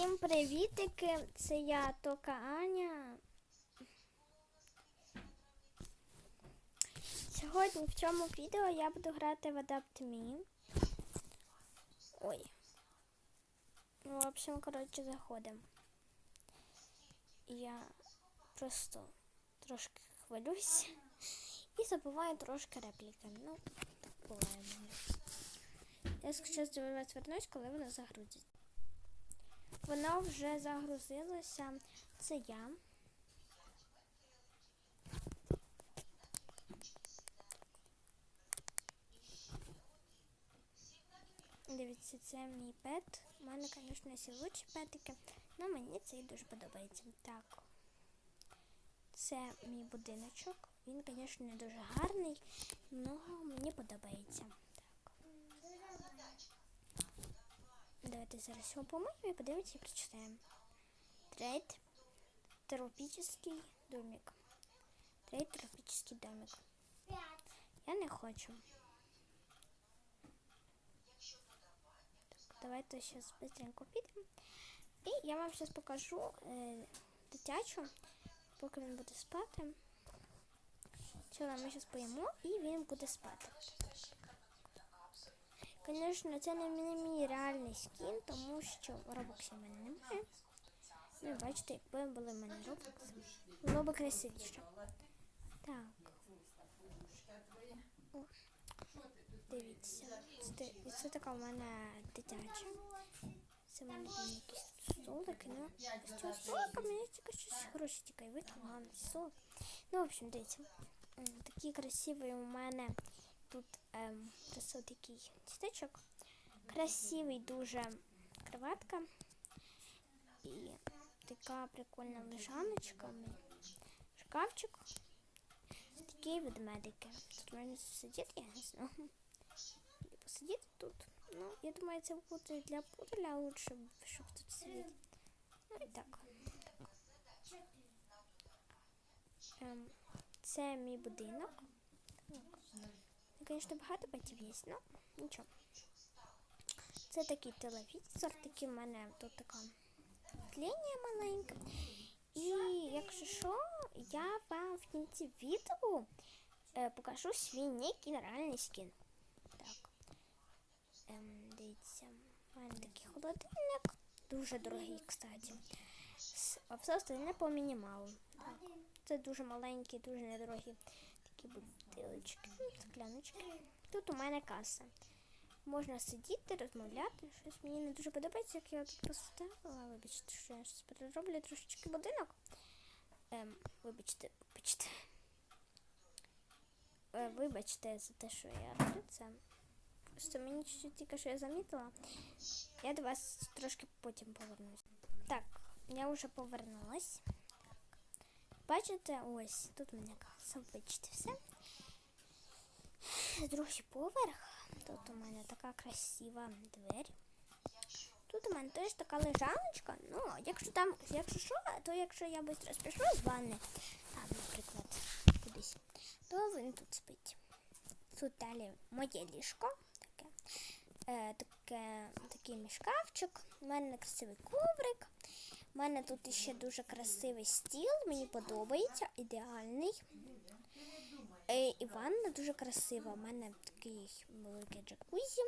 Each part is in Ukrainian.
Всім привітики! Це я Тока Аня. Сьогодні в цьому відео я буду грати в Adapt Me. Ой. Ну, в общем, коротше, заходимо. Я просто трошки хвилююсь і забуваю трошки репліки. Ну, так буває. Я зараз до вас вернусь, коли воно загрузиться. Воно вже загрузилося. Це я. Дивіться, це мій пет. У мене, звісно, всі лучші петики, але мені цей дуже подобається. Так. Це мій будиночок. Він, звісно, не дуже гарний, але мені подобається. Давайте зараз його помию і подивимося і прочитаємо. Трейд тропический домик. Трейд тропический домик. Я не хочу. Так, давайте зараз быстренько підемо. І я вам зараз покажу е, дитячу, поки він буде спати. Вчора ми зараз поїмо і він буде спати. Звісно, це не мій, реальний скін, тому що робоксів в мене немає. Ну, бачите, якби були в мене робокси, було б красивіше. Так. Дивіться. Це, така в мене дитяча. Це в мене там якісь столики, ну, з цього столика мені тільки щось гроші тікає викинула на столик. Ну, в общем, дивіться. М, Такий красивий у мене тут ем, просто такий цвіточок. Красивий дуже кроватка. І така прикольна лежаночка. Шкафчик. Такі ведмедики. Тут можна сидіти, я не знаю. І посидіти тут. Ну, я думаю, це буде для пуделя лучше, щоб тут сидіти. Ну і так. Ем, це мій будинок. Звісно, багато батьків є, ну нічого. Це такий телевізор, такий в мене тут така лінія маленька. І якщо що, я вам в кінці відео е, покажу свій нік і реальний скін. Так. Ем, дивіться, в мене такий холодильник. Дуже дорогий, кстати. А все остальне по мінімалу. Так. Це дуже маленькі, дуже недорогі такі бутилочки, ну, скляночки. Тут у мене каса. Можна сидіти, розмовляти. Щось мені не дуже подобається, як я тут поставила. Вибачте, що я щось перероблю трошечки будинок. Ем, вибачте, вибачте. Е, вибачте за те, що я роблю це. Просто мені чуть-чуть тільки що я замітила. Я до вас трошки потім повернусь. Так, я вже повернулась. Бачите, ось тут у мене каса, бачите все. Другий поверх. Тут у мене така красива двері. Тут у мене теж така лежаночка. Ну, якщо там, якщо що, то якщо я швидко спішу з ванни, там, наприклад, кудись, то він тут спить. Тут далі моє ліжко. Таке, е, таке, такий мій шкафчик. У мене красивий коврик. У мене тут ще дуже красивий стіл, мені подобається, ідеальний. Е, і ванна дуже красива. У мене такий великий джакузі.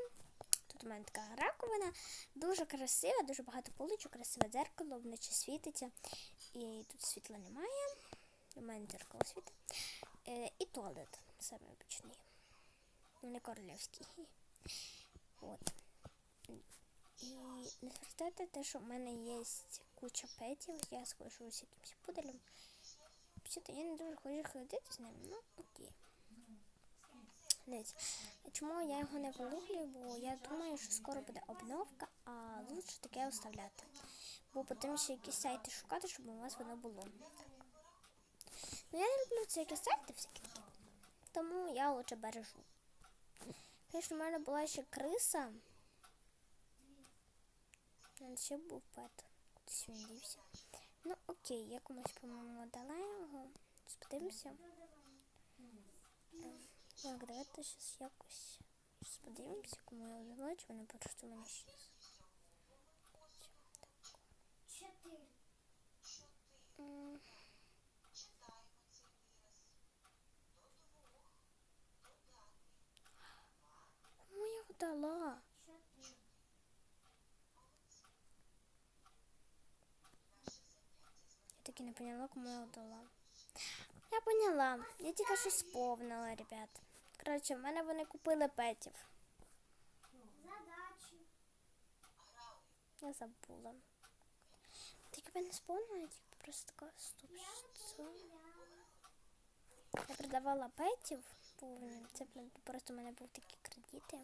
Тут у мене така раковина. Дуже красива, дуже багато поличок, красиве дзеркало, вночі світиться. І тут світла немає. У мене дзеркало світить. Е, і туалет саме обичний. Не королівський. От. І не звертайте те, що в мене є куча петів. Я схожу з цим пуделем. Взагалі, я не дуже хочу ходити з ним, ну окей. Дивіться, чому я його не виловлюю, бо я думаю, що скоро буде обновка, а лучше таке оставляти. Бо потім ще якісь сайти шукати, щоб у вас воно було. Ну я не люблю ці якісь сайти всякі такі. Тому я лучше бережу. Звісно, в мене була ще криса. Ще був пет. Кудись дівся. Ну, окей, я комусь, по-моєму, дала його. Сподивимося. Е, так, давайте щось якось щось кому я дала, чи вона просто мене щось. Моя дала. Таки не поняла, кому я дала. Я поняла. Я тільки що сповнила, ребят. Коротше, в мене вони купили петів. Задачі. Я забула. Так я не сповнила, тільки просто така стоп. Що? Я продавала петів. повні. Це просто в мене був такі кредити.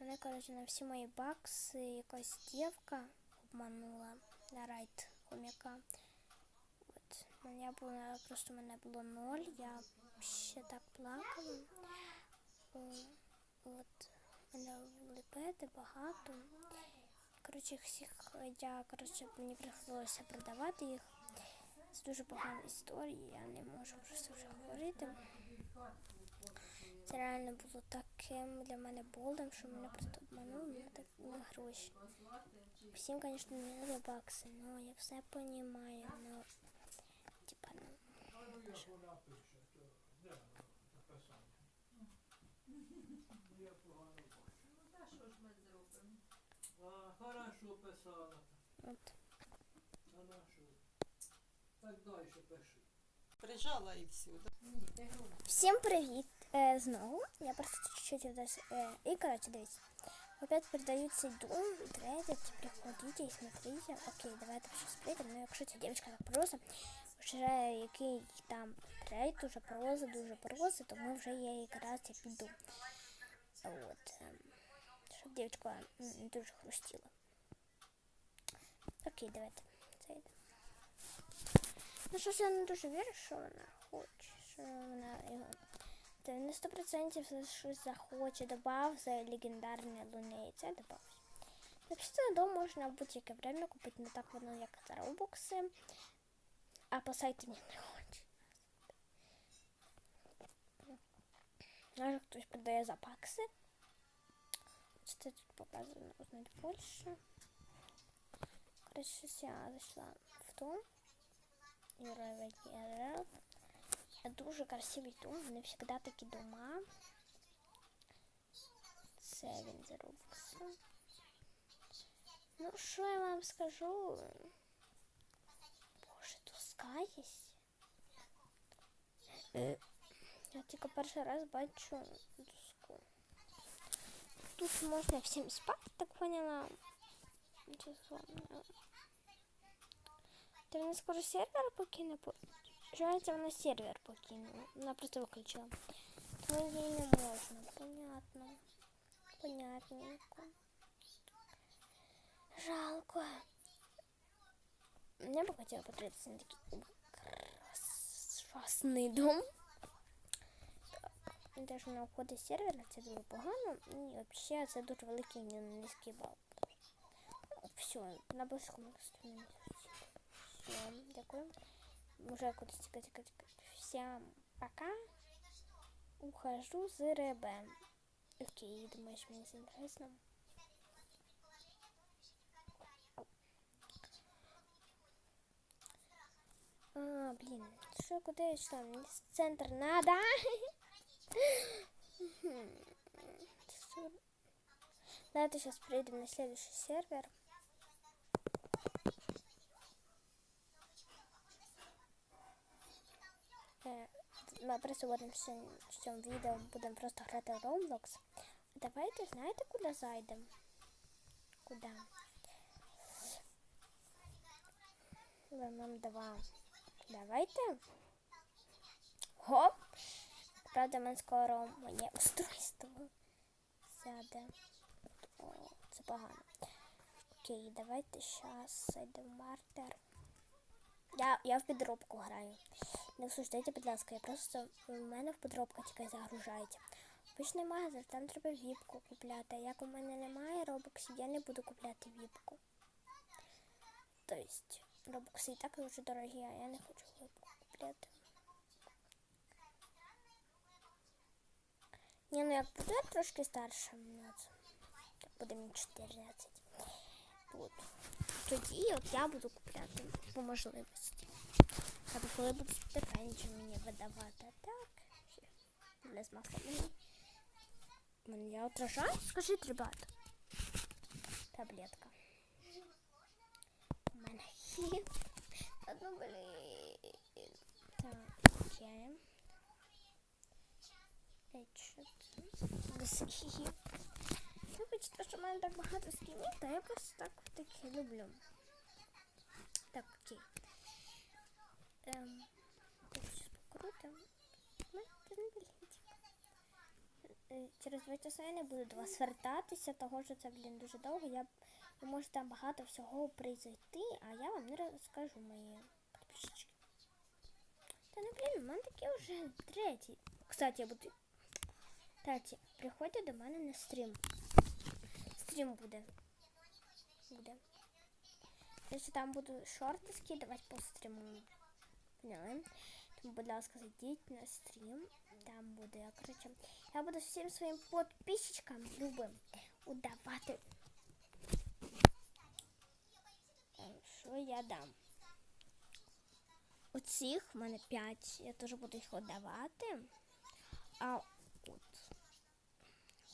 Мене, коротше, на всі мої бакси якась дівка обманула на райд хомяка. От. Я була, просто мене було ноль, я ще так плакала. От. Мене були пети багато. Коротше, всіх я, коротше, мені приходилося продавати їх. Це дуже погана історія, я не можу просто вже говорити. Це реально було таким для мене болем, що мене просто обманули на гроші. Всім, звісно, не бакси, але я все розумію, ну, типа, ну, А, хорошо писала. от. А? Так далі пиши. Прижала і все. Всім привіт е, знову. Я просто чуть-чуть. Е, і, коротше, дивіться. Опять передають цей дом, третять, приходите і смотрите. Окей, давайте щось прийдемо. Ну, якщо ця дівчинка так просить, вже який там трейд уже просить, дуже просить, то ми вже є якраз я піду. От. ем, щоб дівчинка м, не дуже хрустіла. Окей, давайте. Зайдемо. Ну щось я не дуже вірю, що вона хоче, що вона його. Та на 100% все щось захоче, добав за легендарні луни, це добав. Взагалі дом можна в будь-яке время купити не так воно, як за робокси, а по сайту ні не хоче. Може хтось продає за пакси. Це тут показано узнать більше. Коротше, я зайшла в дом. Юра. Дуже красивий дом, вони завжди такі дома. Це він за Roblox. Ну, що я вам скажу? Боже, доска є. Я тільки перший раз бачу доску. Тут можна всім спати, так поняла. Число. Та вона скоро сервер покине. Жалується, вона сервер покинула. Вона просто виключила. Тому їй не можна. Понятно. Понятненько. Жалко. Я бы хотела подивитися на такий красний дом. Так. Що вона входить сервер, це дуже погано. І взагалі це дуже великий низький бал. Все, на близькому. Все, дякую. Уже кудись тікати, тікати, тікати. Всем пока. Ухожу з РБ. Окей, думаєш, мені це інтересно? А, блин, что, куда я шла? Мне в центр надо. Давайте сейчас перейдем на следующий сервер. Ми просто будемо в цьому відео будемо просто грати в Roblox. Давайте, знаєте, куди зайдемо? Куди? Нам два. Давайте. Хоп. Правда, ми скоро моє устройство сяде. О, це погано. Окей, давайте зараз зайдемо в мартер. Я, я в підробку граю. Не осуждайте, будь ласка, я просто у мене в підробка тільки загружається. Обичний магазин, там треба віпку купляти. Як у мене немає робоксів, я не буду купляти віпку. Тобто, робокси і так дуже дорогі, а я не хочу віпку купляти. Ні, ну як буду я трошки старше, ну, так буде мені 14. От. Тоді от я буду купляти по можливості. Або коли будуть стипендію мені видавати, а так? Для з маслом. Мене я отражаю? Скажіть, ребята. Таблетка. У мене є. Одну, блін. Так, є. Ей, що це? Скіп. Вибачте, що в мене так багато скінів, та я просто так таке люблю. Ем, так, сейчас покрутим. Ну, Через два часа я не буду до вас вертатися, того що це, блін, дуже довго. Я можете там багато всього прийти, а я вам не розкажу мої підписчики. Та ну блін, у мене такі вже треті. Кстати, я буду. Таті, приходьте до мене на стрім. Стрім буде. Буде. Якщо там буду шорти скидувати по стріму. Поняли? Тому, будь ласка, зайдіть на стрім. Там буде, коротше, я буду всім своїм підписчикам любим удавати. Е, Що я дам? Оцих в мене 5. Я теж буду їх віддавати. А от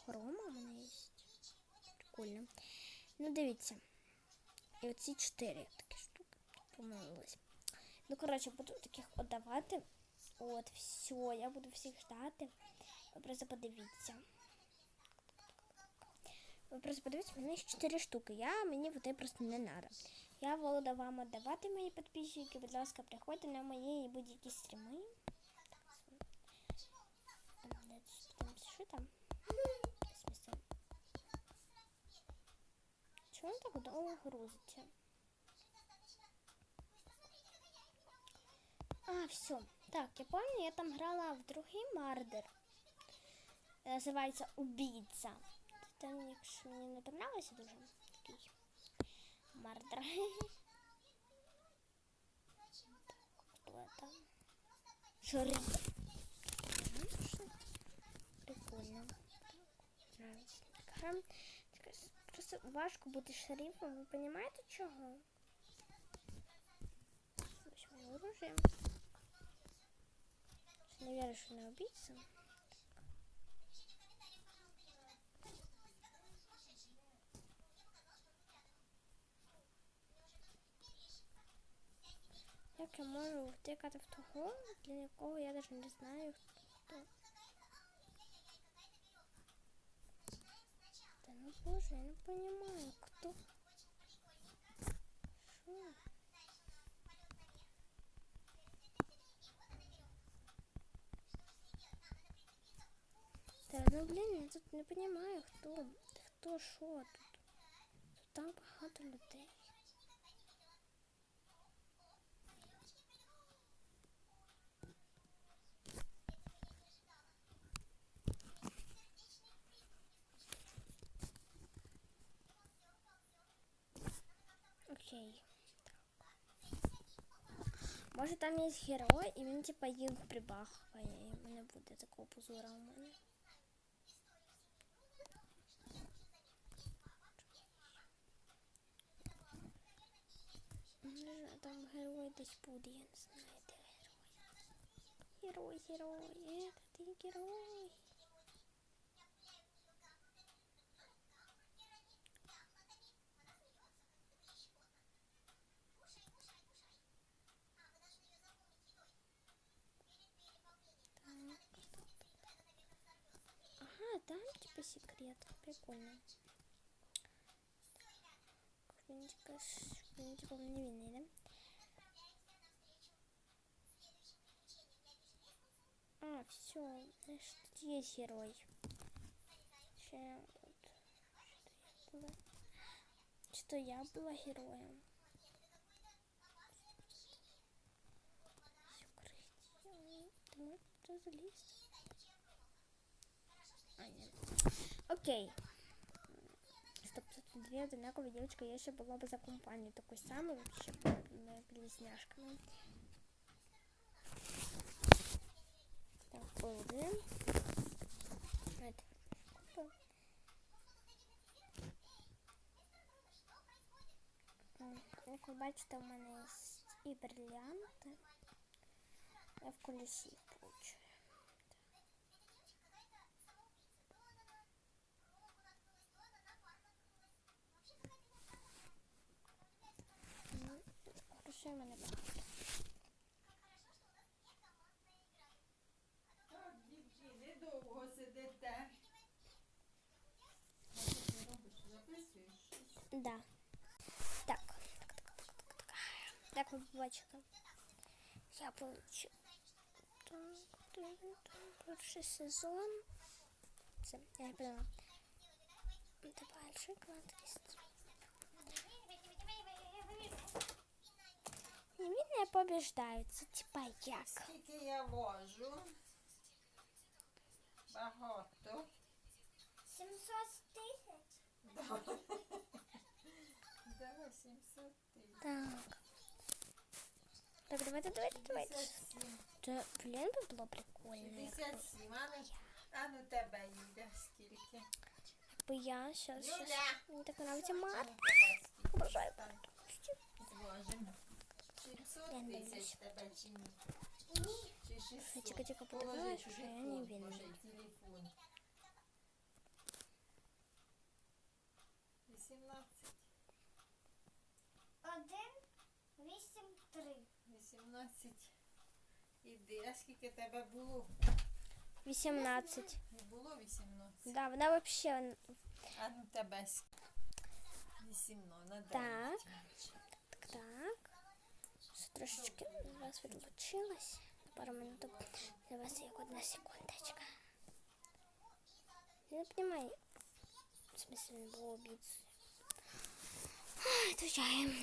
хрома в мене є. Прикольно. Ну, дивіться. І оці 4 такі штуки. Помилилась. Ну, коротше, буду таких віддавати. От, все, я буду всіх ждати. Ви просто подивіться. Ви просто подивіться, в мене є 4 штуки. Я, мені вони просто не треба. Я буду вам віддавати мої підписчики. Будь ласка, приходьте на мої будь-які стріми. Що там? Чому так довго грузиться? А, все. Так, я помню, я там грала в другий мардер. Називається Убійця. Там, якщо мені не понравився дуже такий мардер. Хто там? Шериф. Прикольно. Нравится. Просто важко бути шерифом, ви розумієте чого? Ось моє оружие. Не вірю, що не убийця. Як я можу втикати в того, для якого я навіть не знаю хто. Да ну боже, я не понимаю, кто. Шо? Да ну блин, я тут не понимаю, хто. Хто що тут. Тут так багато людей. Окей. Може там є герой, і він типа їх прибахує. І не буде такого позора у мене. там герой десь буде, я не знаю, де герой. Герой, герой, это ты герой. Ага, там типа секрет. Прикольно. Они типа, ш- они типа невинные, да? Все, значит, есть герой. Что я была? Что я была героем? Ты залезть? А, нет. Окей. Стоп, тут две одинаковые девочки. Я еще была бы за компанию такой самый вообще близняшками. Так, один. Як ви бачите, у мене є і бриллианти. Я в колесі їх получу. Ну, Хорошо, мене багато. Да. Так, так, так, так, так, так. Як ви побачили, я получу перший сезон. Це я прямо. Давай шоколадки. І він не побіждають. Це типа як. Скільки я вожу? Багато. 700 тисяч? Да. Да, 700 тисяч. Так. Так, давайте, давайте, давайте. 57. Це, блін, би було прикольно. Якби, 57. А ну, а ну тебе їде скільки? якби я щас, щас. Юля! Мені так нравиться А мар. ну тебе скільки? Обожаю. Так, Зважимо. 700 Я не тисяч більше тебе чи ні? Чи 600? Тільки, тільки Положи подивилась, що я не телефон, винна. положи телефон. 18. Іди, а скільки тебе було? 18. Не було 18. Да, вона вообще А ну тебе ск- 18 на 9. Так. так, так. Ще трошечки у вас відлучилась. Пару минуток. Для вас як одна секундочка. Я не понимаю. В смысле, не було обід. Ай, Отвечаем.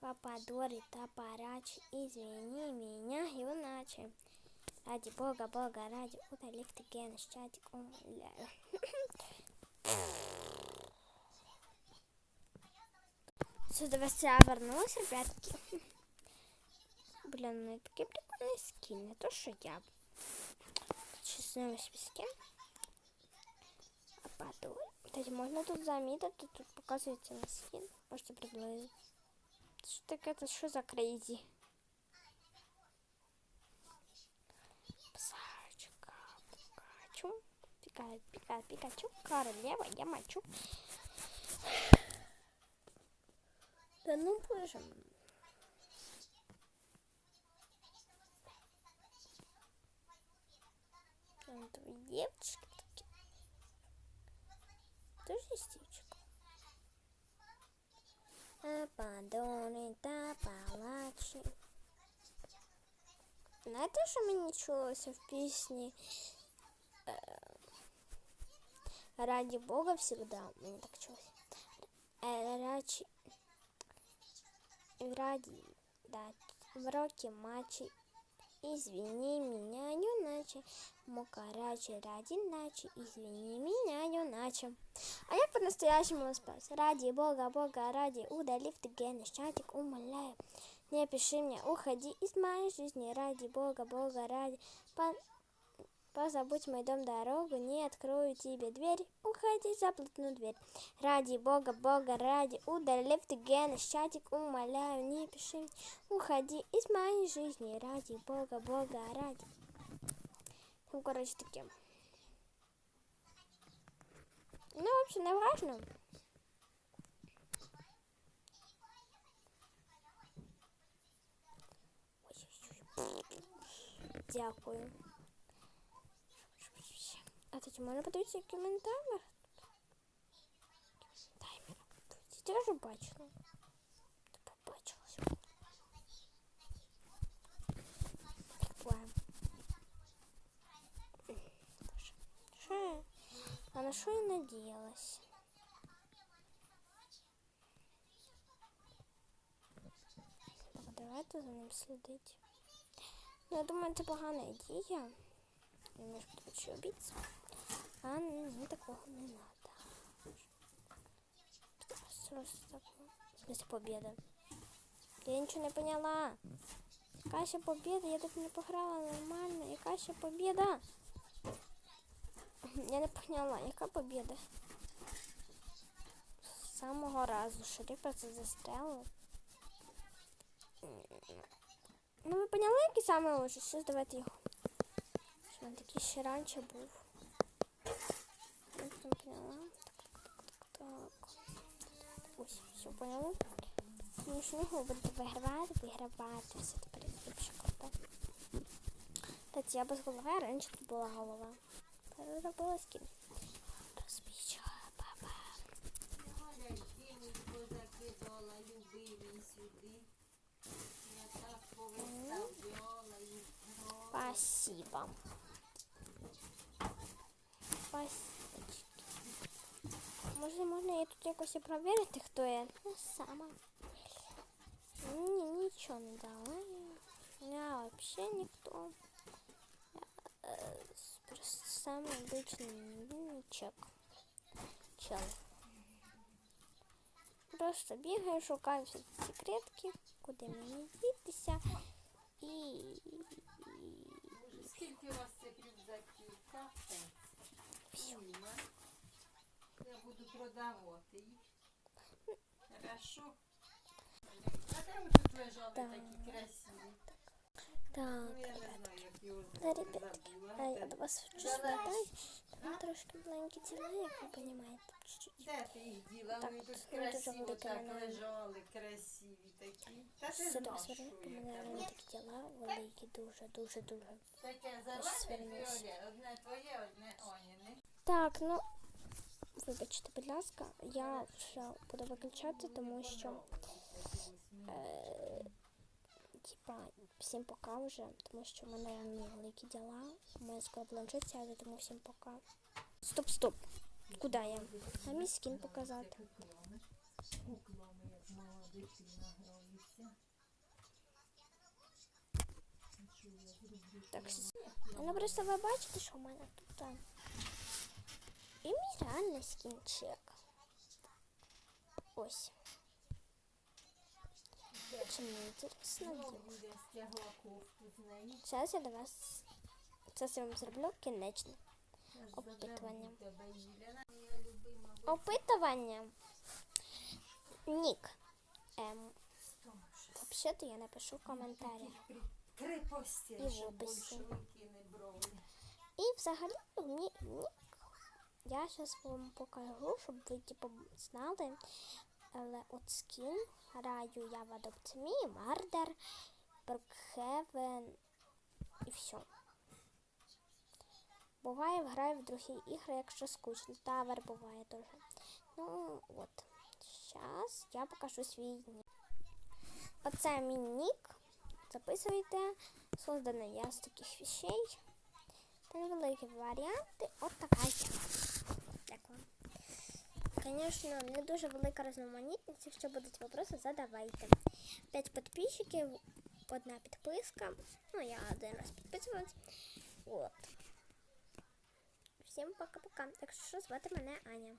Папа Дори, тапарач, извини меня, юначе. Ради бога, бога, ради удали в ген, чатик, умоляю. Сюда я вернулась, ребятки. Блин, ну такие прикольные скины, то что я. Честно, списке. А потом, кстати, можно тут заметить, тут, тут показывается на скин. Можете приблизить. Что так это что за крейзи? Псарочка, Пикачу, Пика, Пика, Пикачу, королева, я мочу. Да ну боже що мені чулося в пісні? Е, Раді Бога всегда. Мені так чулося. Е, Раді... Раді... Да, в роки матчі. Извини меня, юначе. Мукарачи ради наче. Извини меня, юначе. А як по-настоящему вас Ради Бога, Бога, ради, удали в ТГ чатик, умоляю. Не пиши мне, уходи из моей жизни, ради Бога, Бога, ради. По- Позабудь мой дом, дорогу, не открою тебе дверь. Уходи за плотную дверь. Ради Бога, Бога, ради, удали в ТГ чатик, умоляю, не пиши мне. Уходи из моей жизни, ради Бога, Бога, ради. Ну, короче, таким. Ну, в общем, не важно. Дякую. А тоді можна подивитися в мене таймер? Ти теж бачила? Ти побачила сьогодні. Що? А на що я надіялась? Так, давайте за ним слідити. Ну, я думаю, це погана ідея. Я можу почти обіцяти. А мені такого не надо. Просто победа? Я ничего не поняла. Яка ще победа? Я тут не пограла нормально. Яка ще победа? Я не поняла, яка победа? З самого разу шерифа це застрелив. Ну ви поняли, який саме лучше? Щось давайте його. Що він такий ще раніше був. Так, так, так. Ось, все поняла. Смішного буде вигравати, вигравати. Все тепер ліпше круто. Та я без голови, а раніше тут була голова. Переробила скін. Спасибо. Спасибо. Може, можна я тут якось і провірити, хто я? Я сама. Ні, нічого не дала. Я взагалі ніхто. Я е, просто самый обычный чек. Чел. Просто бігаю, шукаю всі ці секретки, куди мені дітися. І Скільки у вас цих рюкзаків? Капець. Уйма. Я буду продавати їх. Хорошо. А де ви тут лежали Так. такі красиві? Так. Як Да, ребятки, а я до вас хочу звертати. Там трошки маленькі діла, як ви чуть-чуть. Ти їх діла? Так, тут красиво так лежали, красиві такі. Та ти Сюди знав, що у мене тебе. такі діла великі, дуже, дуже, дуже. Таке фіолет, одне твоє, одне Оніни. Так, ну, вибачте, будь ласка, я вже буду виключати, тому що, е, типа, всім пока вже, тому що в мене реально великі діла. У мене скоро планшет сяде, тому всім пока. Стоп, стоп. Куди я? А мій скін показати. Куклами, як мала дитина грається. Так, щас- ну просто ви бачите, що в мене тут. а, І мій реально скінчик. Ось. Чи мені інтересно. Зараз я до вас. Зараз я вам зроблю кінечне Опитування. Опитування. Нік. Ем. Взагалі-то я напишу в коментарях. І в описі. не. І взагалі мій нік. Я зараз вам покажу, щоб ви типу знали. Але от скін граю я в Adopt Me, Мардер, Brookhaven і все. Буває, граю в другі ігри, якщо скучно. Тавер буває теж. Ну от. Зараз я покажу свій нік. Оце мій нік. Записуйте. Созданий я з таких вещей. Та невеликі варіанти. От така я. Звісно, не дуже велика різноманітність. Якщо будуть питання, задавайте. П'ять підписчиків, одна підписка. Ну, я один раз підписувалась. От. Всім пока-пока. Якщо що, звати мене Аня.